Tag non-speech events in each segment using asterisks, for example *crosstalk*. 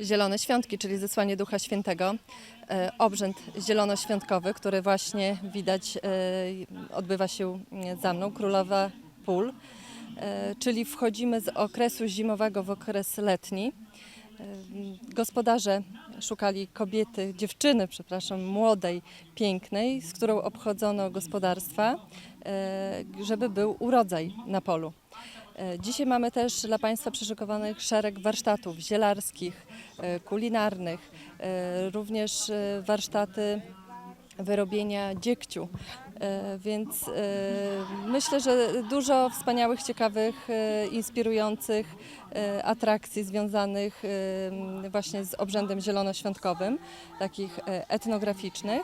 Zielone Świątki, czyli zesłanie Ducha Świętego. E, Obrzęd zielonoświątkowy, który właśnie widać e, odbywa się za mną, Królowa Pól, e, czyli wchodzimy z okresu zimowego w okres letni. E, Gospodarze szukali kobiety, dziewczyny, przepraszam, młodej, pięknej, z którą obchodzono gospodarstwa, e, żeby był urodzaj na polu. E, Dzisiaj mamy też dla Państwa przyszykowanych szereg warsztatów zielarskich, e, kulinarnych, e, również warsztaty wyrobienia dziegciu. E, Więc e, myślę, że dużo wspaniałych, ciekawych, e, inspirujących atrakcji związanych właśnie z obrzędem zielonoświątkowym, takich etnograficznych,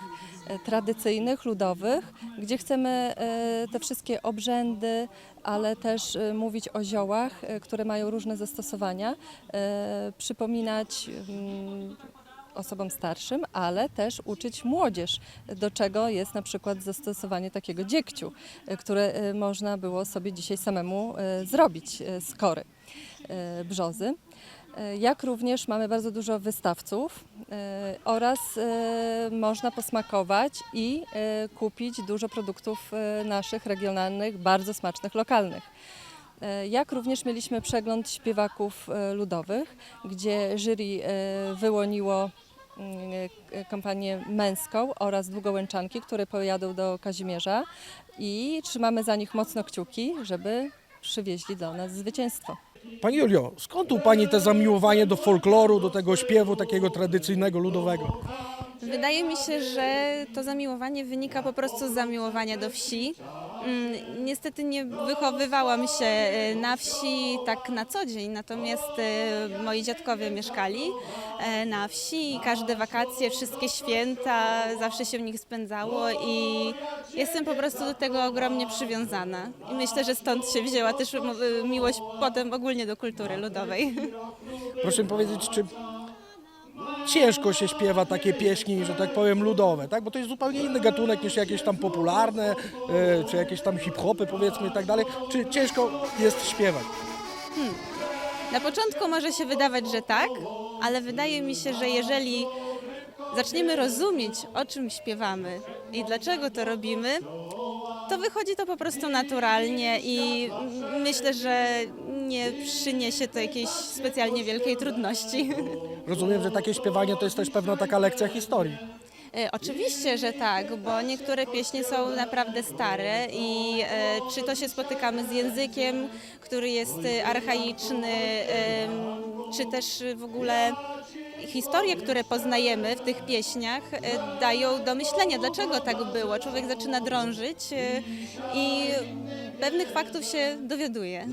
tradycyjnych, ludowych, gdzie chcemy te wszystkie obrzędy, ale też mówić o ziołach, które mają różne zastosowania, przypominać mm, osobom starszym, ale też uczyć młodzież, do czego jest na przykład zastosowanie takiego dziegciu, e, które e, można było sobie dzisiaj samemu e, zrobić z kory brzozy. Jak również mamy bardzo dużo wystawców oraz można posmakować i kupić dużo produktów naszych regionalnych, bardzo smacznych, lokalnych. Jak również mieliśmy przegląd śpiewaków ludowych, gdzie jury wyłoniło kampanię męską oraz długołęczanki, które pojadą do Kazimierza i trzymamy za nich mocno kciuki, żeby przywieźli do nas zwycięstwo. Pani Julio, skąd u Pani te zamiłowanie do folkloru, do tego śpiewu takiego tradycyjnego, ludowego? Wydaje mi się, że to zamiłowanie wynika po prostu z zamiłowania do wsi. Mm, Niestety nie wychowywałam się e, na wsi tak na co dzień, natomiast e, moi dziadkowie mieszkali e, na wsi i każde wakacje, wszystkie święta zawsze się w nich spędzało i jestem po prostu do tego ogromnie przywiązana. I myślę, że stąd się wzięła też miłość potem ogólnie do kultury ludowej. *laughs* Proszę mi powiedzieć, czy ciężko się śpiewa takie pieśni, że tak powiem, ludowe, tak? Bo to jest zupełnie inny gatunek niż jakieś tam popularne, e, czy jakieś tam hip-hopy powiedzmy i tak dalej. Czy ciężko jest śpiewać? Na początku może się wydawać, że tak, ale wydaje mi się, że jeżeli zaczniemy rozumieć, o czym śpiewamy i dlaczego to robimy, to wychodzi to po prostu naturalnie i myślę, że nie przyniesie to jakiejś specjalnie wielkiej trudności. Rozumiem, że takie śpiewanie to jest też pewna taka lekcja historii. E, Oczywiście, że tak, bo niektóre pieśni są naprawdę stare i e, czy to się spotykamy z językiem, który jest e, archaiczny, em, czy też w ogóle historie, które poznajemy w tych pieśniach e, dają do myślenia, dlaczego tak było. Człowiek zaczyna drążyć e, i pewnych faktów się dowiaduje.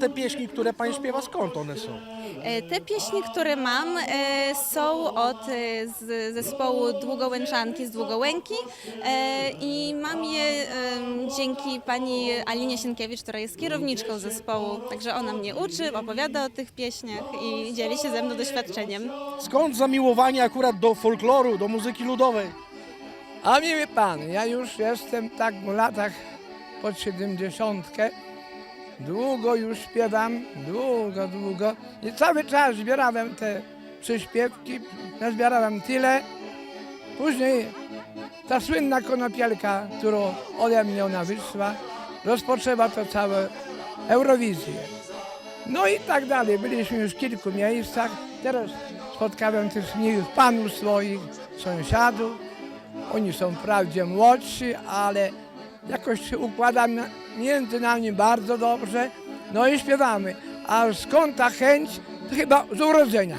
Te pieśni, które Pani śpiewa, skąd one są? E, Te pieśni, które mam, e, są od e, z zespołu Długołęczanki z Długołęki i mam je dzięki pani Alinie Sienkiewicz, która jest kierowniczką zespołu. Także ona mnie uczy, opowiada o tych pieśniach i dzieli się ze mną doświadczeniem. Skąd zamiłowanie akurat do folkloru, do muzyki ludowej? A miły pan, ja już jestem tak w latach pod 70. Długo już śpiewam, długo, długo. I cały czas zbierałem te przyśpiewki, nazbierałem tyle. Później ta słynna konopielka, którą ode mnie ona wyszła, rozpoczęła to całe Eurowizję. No i tak dalej. Byliśmy już w kilku miejscach. Teraz spotkałem też miłych panów swoich, sąsiadów. Oni są wprawdzie młodsi, ale jakoś się układa między nami bardzo dobrze. No i śpiewamy. A skąd ta chęć? To chyba z urodzenia.